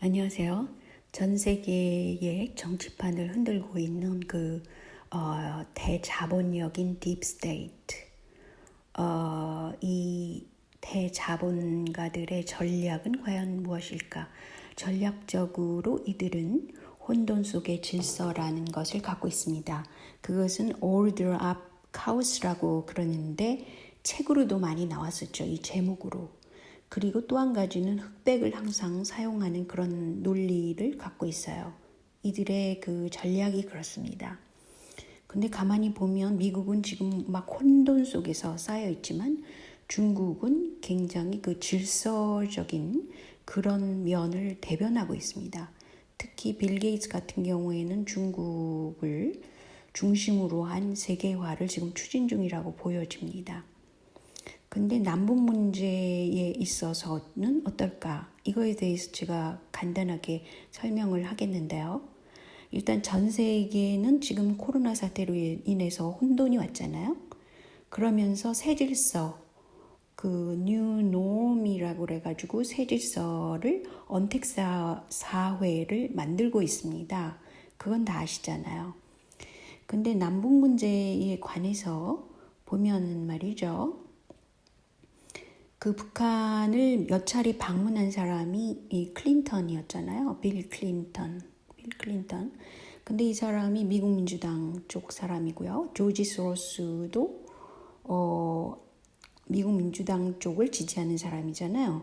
안녕하세요. 전 세계의 정치판을 흔들고 있는 그 어, 대자본력인 딥스테이트. 어, 이 대자본가들의 전략은 과연 무엇일까? 전략적으로 이들은 혼돈 속의 질서라는 것을 갖고 있습니다. 그것은 order up chaos라고 그러는데 책으로도 많이 나왔었죠. 이 제목으로. 그리고 또 한 가지는 흑백을 항상 사용하는 그런 논리를 갖고 있어요. 이들의 그 전략이 그렇습니다. 근데 가만히 보면 미국은 지금 막 혼돈 속에서 쌓여 있지만 중국은 굉장히 그 질서적인 그런 면을 대변하고 있습니다. 특히 빌 게이츠 같은 경우에는 중국을 중심으로 한 세계화를 지금 추진 중이라고 보여집니다. 근데 남북 문제에 있어서는 어떨까? 이거에 대해서 제가 간단하게 설명을 하겠는데요. 일단 전 세계는 지금 코로나 사태로 인해서 혼돈이 왔잖아요. 그러면서 새 질서, 그 뉴노미라고 그래가지고 새 질서를 언택사 사회를 만들고 있습니다. 그건 다 아시잖아요. 근데 남북 문제에 관해서 보면 말이죠. 그 북한을 몇 차례 방문한 사람이 이 클린턴이었잖아요. 빌 클린턴. 빌 클린턴. 근데 이 사람이 미국 민주당 쪽 사람이고요. 조지 소로스도 어 미국 민주당 쪽을 지지하는 사람이잖아요.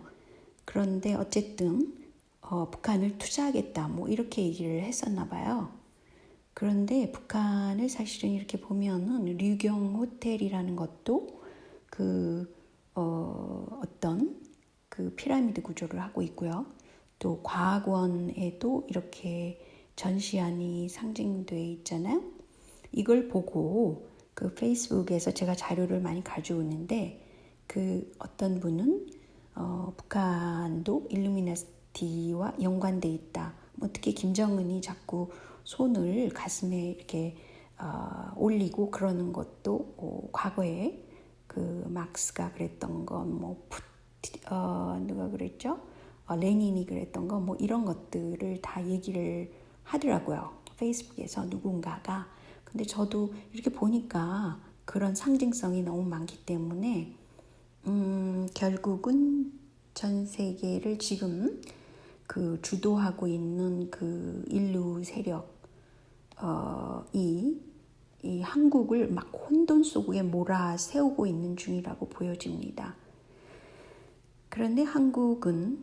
그런데 어쨌든 어, 북한을 투자하겠다 뭐 이렇게 얘기를 했었나 봐요. 그런데 북한을 사실은 이렇게 보면은 류경 호텔이라는 것도 그 어, 어떤 그 피라미드 구조를 하고 있고요. 또 과학원에도 이렇게 전시안이 상징돼 있잖아요. 이걸 보고 그 페이스북에서 제가 자료를 많이 가져오는데 그 어떤 분은 어, 북한도 일루미나티와 연관돼 있다. 뭐 특히 김정은이 자꾸 손을 가슴에 이렇게 어, 올리고 그러는 것도 어, 과거에 그 막스가 그랬던 거, 뭐 어, 누가 그랬죠? 어, 레닌이 그랬던 거, 뭐 이런 것들을 다 얘기를 하더라고요. 페이스북에서 누군가가. 근데 저도 이렇게 보니까 그런 상징성이 너무 많기 때문에 음, 결국은 전 세계를 지금 그 주도하고 있는 그 인류 세력 어, 이, 이 한국을 막 혼돈 속에 몰아 세우고 있는 중이라고 보여집니다. 그런데 한국은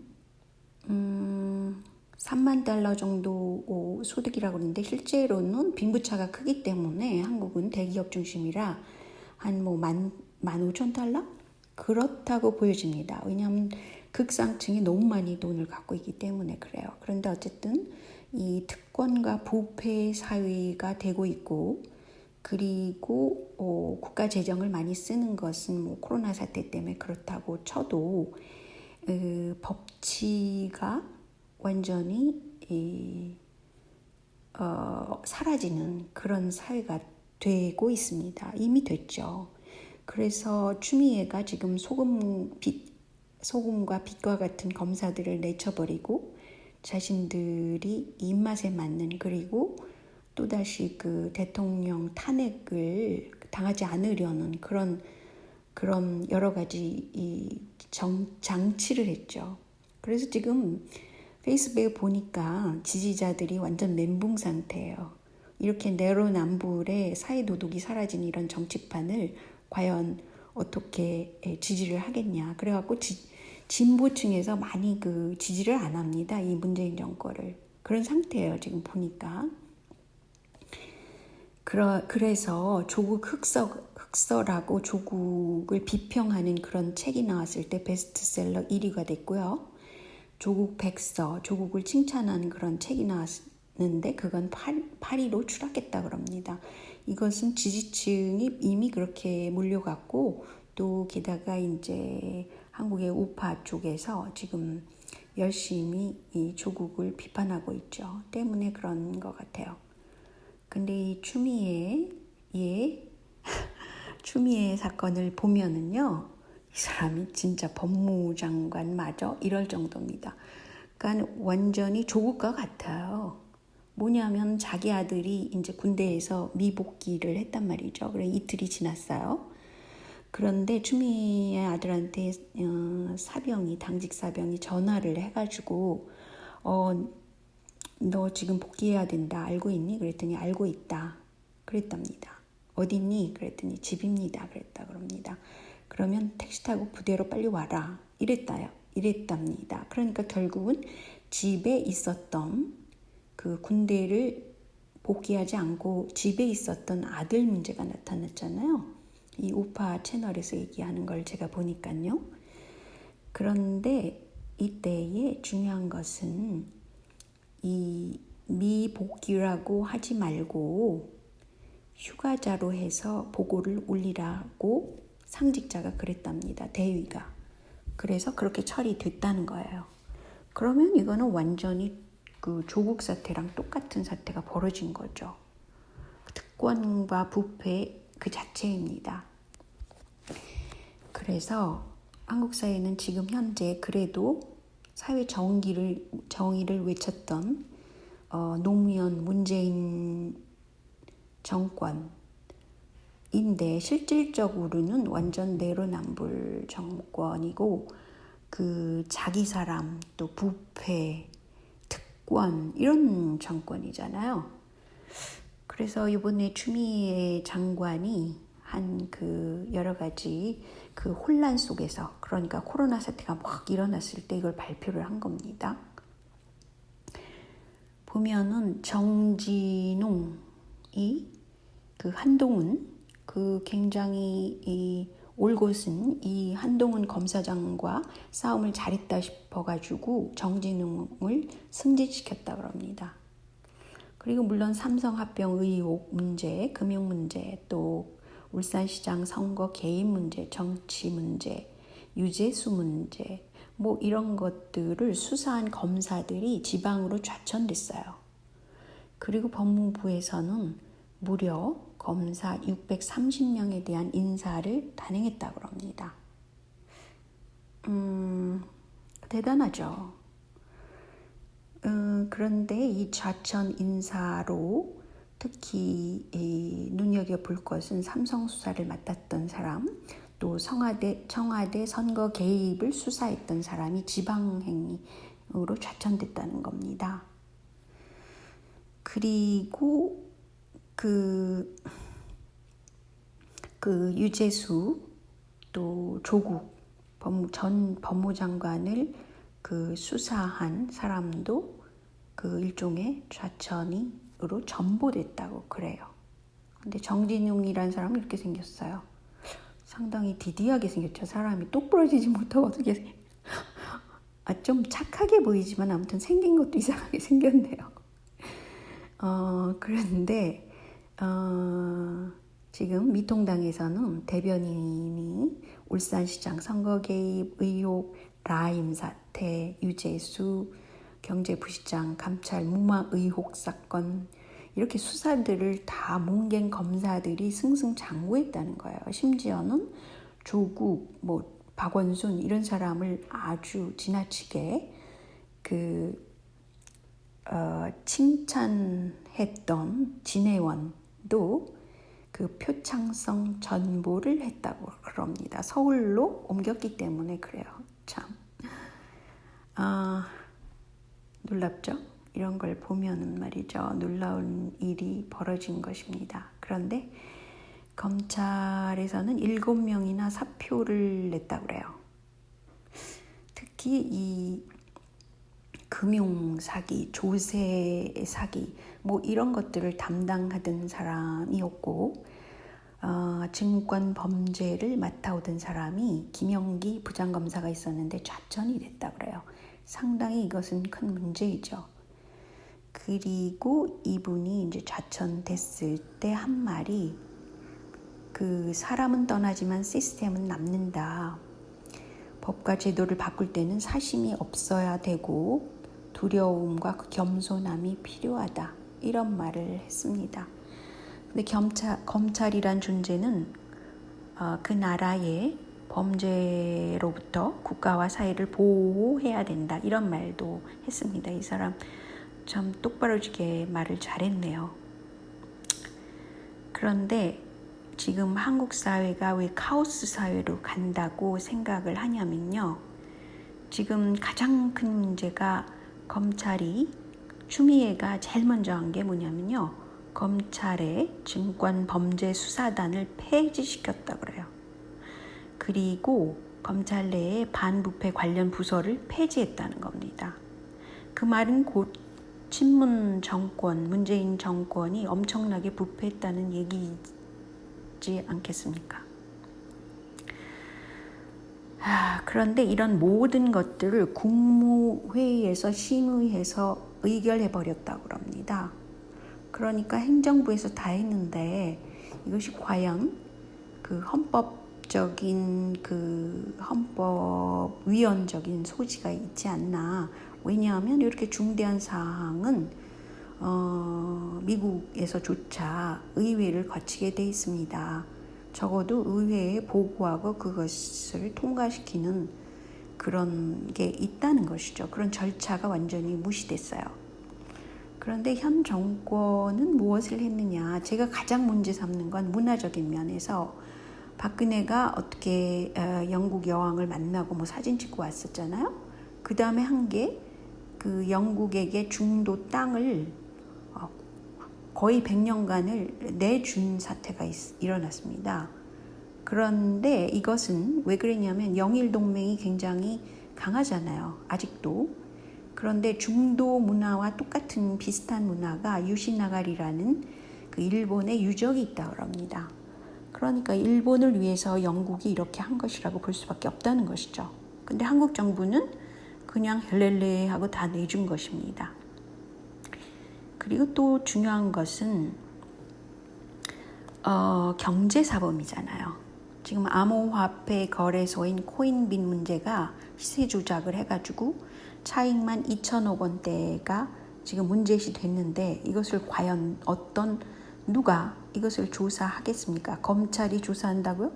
음, 3만 달러 정도 소득이라고 하는데 실제로는 빈부차가 크기 때문에 한국은 대기업 중심이라 한 뭐 만, 만 오천 달러? 그렇다고 보여집니다. 왜냐하면 극상층이 너무 많이 돈을 갖고 있기 때문에 그래요. 그런데 어쨌든 이 특권과 부패 사회가 되고 있고 그리고 어, 국가 재정을 많이 쓰는 것은 뭐 코로나 사태 때문에 그렇다고 쳐도 그 법치가 완전히 이, 어, 사라지는 그런 사회가 되고 있습니다. 이미 됐죠. 그래서 추미애가 지금 소금 빛, 소금과 빛과 같은 검사들을 내쳐버리고 자신들이 입맛에 맞는 그리고 또다시 그 대통령 탄핵을 당하지 않으려는 그런 그런 여러 가지 이 정, 장치를 했죠. 그래서 지금 페이스북에 보니까 지지자들이 완전 멘붕 상태예요. 이렇게 내로남불의 사회 도덕이 사라진 이런 정치판을 과연 어떻게 지지를 하겠냐. 그래갖고 지, 진보층에서 많이 그 지지를 안 합니다. 이 문재인 정권을. 그런 상태예요. 지금 보니까. 그러, 그래서 조국 흑서, 흑서라고 조국을 비평하는 그런 책이 나왔을 때 베스트셀러 1위가 됐고요. 조국 백서, 조국을 칭찬하는 그런 책이 나왔는데 그건 8, 8위로 추락했다 그럽니다. 이것은 지지층이 이미 그렇게 몰려갔고 또 게다가 이제 한국의 우파 쪽에서 지금 열심히 이 조국을 비판하고 있죠. 때문에 그런 것 같아요. 근데 이 추미애 예 추미애 사건을 보면은요 이 사람이 진짜 법무장관 마저 이럴 정도입니다. 약간 완전히 조국과 같아요. 뭐냐면 자기 아들이 이제 군대에서 미복귀를 했단 말이죠. 그래 이틀이 지났어요. 그런데 추미애 아들한테 어, 사병이 당직 사병이 전화를 해가지고 어, 너 지금 복귀해야 된다 알고 있니? 그랬더니 알고 있다. 그랬답니다. 어딨니? 그랬더니 집입니다. 그랬다 그럽니다. 그러면 택시 타고 부대로 빨리 와라. 이랬다요. 이랬답니다. 그러니까 결국은 집에 있었던 그 군대를 복귀하지 않고 집에 있었던 아들 문제가 나타났잖아요. 이 우파 채널에서 얘기하는 걸 제가 보니까요. 그런데 이때에 중요한 것은 이 미복귀라고 하지 말고 휴가자로 해서 보고를 올리라고 상직자가 그랬답니다. 대위가. 그래서 그렇게 처리됐다는 거예요. 그러면 이거는 완전히 그 조국 사태랑 똑같은 사태가 벌어진 거죠. 특권과 부패 그 자체입니다. 그래서 한국 사회는 지금 현재 그래도 사회 정의를 정의를 외쳤던 어, 노무현 문재인 정권인데 실질적으로는 완전 내로남불 정권이고 그 자기 사람 또 부패 특권 이런 정권이잖아요. 그래서 이번에 추미애 장관이 한 그 여러 가지 그 혼란 속에서 그러니까 코로나 사태가 막 일어났을 때 이걸 발표를 한 겁니다. 보면은 정진웅이 그 한동훈 그 굉장히 이 올곧은 이 한동훈 검사장과 싸움을 잘했다 싶어가지고 정진웅을 승진시켰다 그럽니다. 그리고 물론 삼성 합병 의혹 문제, 금융 문제, 또 울산시장 선거 개입 문제, 정치 문제, 유재수 문제, 뭐 이런 것들을 수사한 검사들이 지방으로 좌천됐어요. 그리고 법무부에서는 무려 검사 630명에 대한 인사를 단행했다고 합니다. 음, 대단하죠. 음, 그런데 이 좌천 인사로 특히 이 눈여겨 볼 것은 삼성 수사를 맡았던 사람, 또 청와대, 청와대 선거 개입을 수사했던 사람이 지방행위로 좌천됐다는 겁니다. 그리고 그, 그 유재수 또 조국 전 법무장관을 그 수사한 사람도 그 일종의 좌천이 로 전보됐다고 그래요. 근데 정진용이라는 사람은 이렇게 생겼어요. 상당히 디디하게 생겼죠. 사람이 똑부러지지 못하고 어떻게 아, 좀 착하게 보이지만 아무튼 생긴 것도 이상하게 생겼네요. 어, 그런데 어, 지금 미통당에서는 대변인이 울산시장 선거 개입 의혹 라임 사태 유재수 경제부시장 감찰 무마 의혹 사건 이렇게 수사들을 다 뭉갠 검사들이 승승장구했다는 거예요. 심지어는 조국, 뭐 박원순 이런 사람을 아주 지나치게 그 어, 칭찬했던 진해원도 그 표창성 전보를 했다고 그럽니다. 서울로 옮겼기 때문에 그래요. 참. 아, 놀랍죠? 이런 걸 보면은 말이죠. 놀라운 일이 벌어진 것입니다. 그런데 검찰에서는 일곱 명이나 사표를 냈다고 그래요. 특히 이 금융 사기, 조세 사기, 뭐 이런 것들을 담당하던 사람이었고, 어, 증권 범죄를 맡아오던 사람이 김영기 부장검사가 있었는데 좌천이 됐다 그래요. 상당히 이것은 큰 문제이죠. 그리고 이분이 이제 좌천됐을 때 한 말이 그 사람은 떠나지만 시스템은 남는다. 법과 제도를 바꿀 때는 사심이 없어야 되고 두려움과 그 겸손함이 필요하다. 이런 말을 했습니다. 근데 검찰, 검찰이란 존재는 어, 그 나라의 범죄로부터 국가와 사회를 보호해야 된다 이런 말도 했습니다. 이 사람 참 똑바로 지게 말을 잘했네요. 그런데 지금 한국 사회가 왜 카오스 사회로 간다고 생각을 하냐면요. 지금 가장 큰 문제가 검찰이 추미애가 제일 먼저 한 게 뭐냐면요. 검찰의 증권 범죄 수사단을 폐지시켰다 그래요. 그리고 검찰 내에 반부패 관련 부서를 폐지했다는 겁니다. 그 말은 곧 친문 정권, 문재인 정권이 엄청나게 부패했다는 얘기지 않겠습니까? 아, 그런데 이런 모든 것들을 국무회의에서 심의해서 의결해 버렸다고 합니다. 그러니까 행정부에서 다 했는데 이것이 과연 그 헌법 적인 그 헌법위원적인 소지가 있지 않나. 왜냐하면 이렇게 중대한 사항은 어, 미국에서조차 의회를 거치게 돼 있습니다. 적어도 의회에 보고하고 그것을 통과시키는 그런 게 있다는 것이죠. 그런 절차가 완전히 무시됐어요. 그런데 현 정권은 무엇을 했느냐? 제가 가장 문제 삼는 건 문화적인 면에서 박근혜가 어떻게 어, 영국 여왕을 만나고 뭐 사진 찍고 왔었잖아요. 그 다음에 한 게 그 영국에게 중도 땅을 어, 거의 100년간을 내준 사태가 있, 일어났습니다. 그런데 이것은 왜 그랬냐면 영일 동맹이 굉장히 강하잖아요. 아직도. 그런데 중도 문화와 똑같은 비슷한 문화가 유시나가리라는 그 일본의 유적이 있다고 합니다. 그러니까 일본을 위해서 영국이 이렇게 한 것이라고 볼 수밖에 없다는 것이죠. 근데 한국 정부는 그냥 헬렐레 하고 다 내준 것입니다. 그리고 또 중요한 것은 어, 경제사범이잖아요. 지금 암호화폐 거래소인 코인빈 문제가 시세 조작을 해가지고 차익만 2천억 원대가 지금 문제시 됐는데 이것을 과연 어떤 누가 이것을 조사하겠습니까? 검찰이 조사한다고요?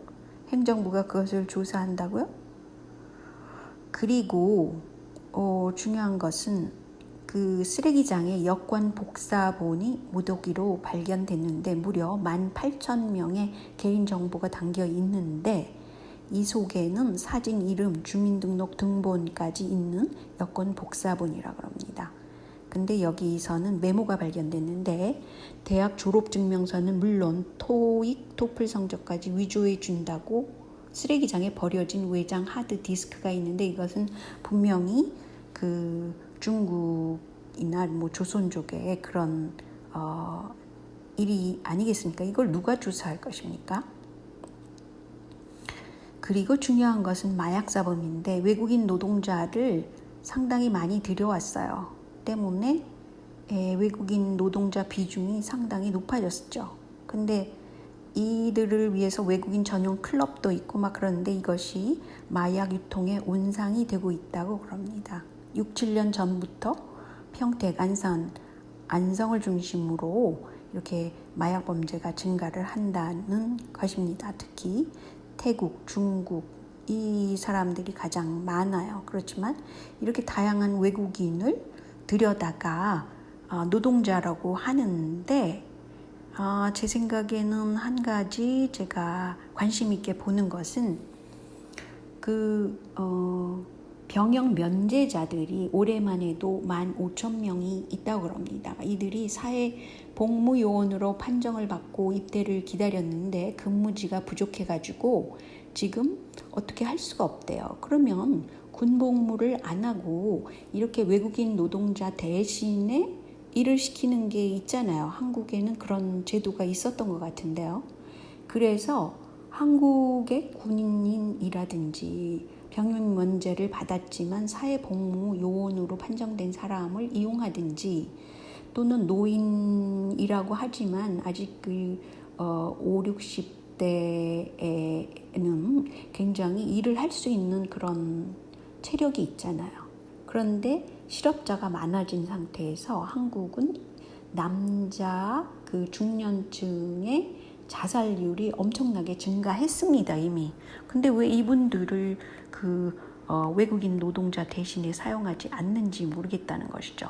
행정부가 그것을 조사한다고요? 그리고 어, 중요한 것은 그 쓰레기장에 여권 복사본이 무더기로 발견됐는데 무려 18,000명의 개인정보가 담겨 있는데 이 속에는 사진, 이름, 주민등록 등본까지 있는 여권 복사본이라고 합니다. 근데 여기서는 메모가 발견됐는데 대학 졸업 증명서는 물론 토익, 토플 성적까지 위조해 준다고 쓰레기장에 버려진 외장 하드 디스크가 있는데 이것은 분명히 그 중국이나 뭐 조선족의 그런 어, 일이 아니겠습니까? 이걸 누가 조사할 것입니까? 그리고 중요한 것은 마약 사범인데 외국인 노동자를 상당히 많이 들여왔어요. 때문에 에, 외국인 노동자 비중이 상당히 높아졌죠. 근데 이들을 위해서 외국인 전용 클럽도 있고 막 그런데 이것이 마약 유통의 온상이 되고 있다고 그럽니다. 6, 7년 전부터 평택, 안산, 안성을 중심으로 이렇게 마약 범죄가 증가를 한다는 것입니다. 특히 태국, 중국 이 사람들이 가장 많아요. 그렇지만 이렇게 다양한 외국인을 들여다가 어, 노동자라고 하는데 어, 제 생각에는 한 가지 제가 관심 있게 보는 것은 그 어, 병역 면제자들이 올해만 해도 15,000명이 있다고 합니다. 이들이 사회 복무 요원으로 판정을 받고 입대를 기다렸는데 근무지가 부족해 가지고 지금 어떻게 할 수가 없대요. 그러면 군복무를 안 하고 이렇게 외국인 노동자 대신에 일을 시키는 게 있잖아요. 한국에는 그런 제도가 있었던 것 같은데요. 그래서 한국의 군인이라든지 병역 면제를 받았지만 사회복무 요원으로 판정된 사람을 이용하든지 또는 노인이라고 하지만 아직 그 어, 5, 60대에는 굉장히 일을 할 수 있는 그런 체력이 있잖아요. 그런데 실업자가 많아진 상태에서 한국은 남자 그 중년층의 자살률이 엄청나게 증가했습니다 이미. 근데 왜 이분들을 그 어, 외국인 노동자 대신에 사용하지 않는지 모르겠다는 것이죠.